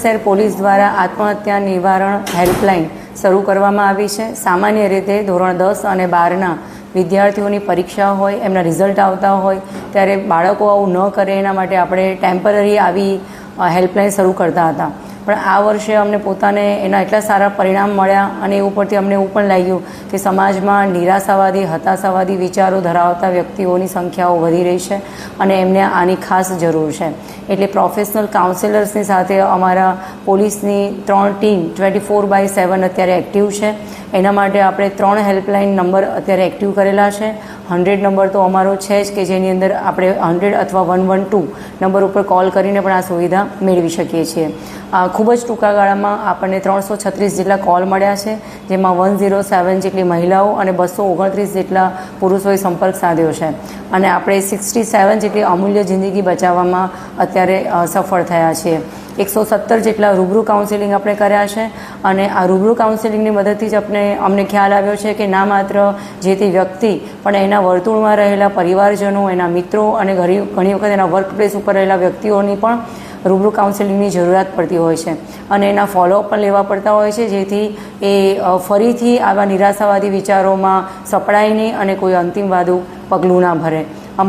શહેર પોલીસ દ્વારા આત્મહત્યા નિવારણ હેલ્પલાઇન શરૂ કરવામાં આવી છે. સામાન્ય રીતે ધોરણ દસ અને બારના વિદ્યાર્થીઓની પરીક્ષા હોય, એમના રિઝલ્ટ આવતા હોય, ત્યારે બાળકો આવું ન કરે, એના માટે આપણે ટેમ્પરરી આવી હેલ્પલાઇન શરૂ કરતા હતા. પણ આ વર્ષે અમને પોતાને એના એટલા સારા પરિણામ મળ્યા અને એ ઉપરથી અમને એવું પણ લાગ્યું કે સમાજમાં નિરાશાવાદી, હતાશાવાદી વિચારો ધરાવતા વ્યક્તિઓની સંખ્યાઓ વધી રહી છે અને એમને આની ખાસ જરૂર છે. એટલે પ્રોફેશનલ કાઉન્સિલર્સની સાથે અમારા પોલીસની ત્રણ team twenty four by seven અત્યારે એક્ટિવ છે. એના માટે આપણે ત્રણ હેલ્પલાઇન નંબર અત્યારે એક્ટિવ કરેલા છે. હંડ્રેડ નંબર તો અમારો છે જ કે જેની અંદર આપણે હંડ્રેડ અથવા વન વન ટુ નંબર ઉપર કોલ કરીને પણ આ સુવિધા મેળવી શકીએ છીએ. ખૂબ જ ટૂંકા ગાળામાં આપણને ત્રણસો છત્રીસ જેટલા કોલ મળ્યા છે, જેમાં વન ઝીરો સેવન જેટલી મહિલાઓ અને બસો ઓગણત્રીસ જેટલા પુરુષોએ સંપર્ક સાધ્યો છે. અને આપણે સિક્સટી સેવન જેટલી અમૂલ્ય જિંદગી બચાવવામાં અત્યારે સફળ થયા છીએ. એકસો સત્તર જેટલા રૂબરૂ કાઉન્સિલિંગ આપણે કર્યા છે અને આ રૂબરૂ કાઉન્સેલિંગની મદદથી જ આપણે અમને ખ્યાલ આવ્યો છે કે ના માત્ર જે તે વ્યક્તિ, પણ એના વર્તુળમાં રહેલા પરિવારજનો, એના મિત્રો અને ઘણી ઘણી વખત એના વર્ક પ્લેસ ઉપર રહેલા વ્યક્તિઓની પણ રૂબરૂ કાઉન્સેલિંગની જરૂરિયાત પડતી હોય છે. અને એના ફોલોઅપ પણ લેવા પડતા હોય છે, જેથી એ ફરીથી આવા નિરાશાવાદી વિચારોમાં સપડાય નહીં અને કોઈ અંતિમવાદું પગલું ના ભરે.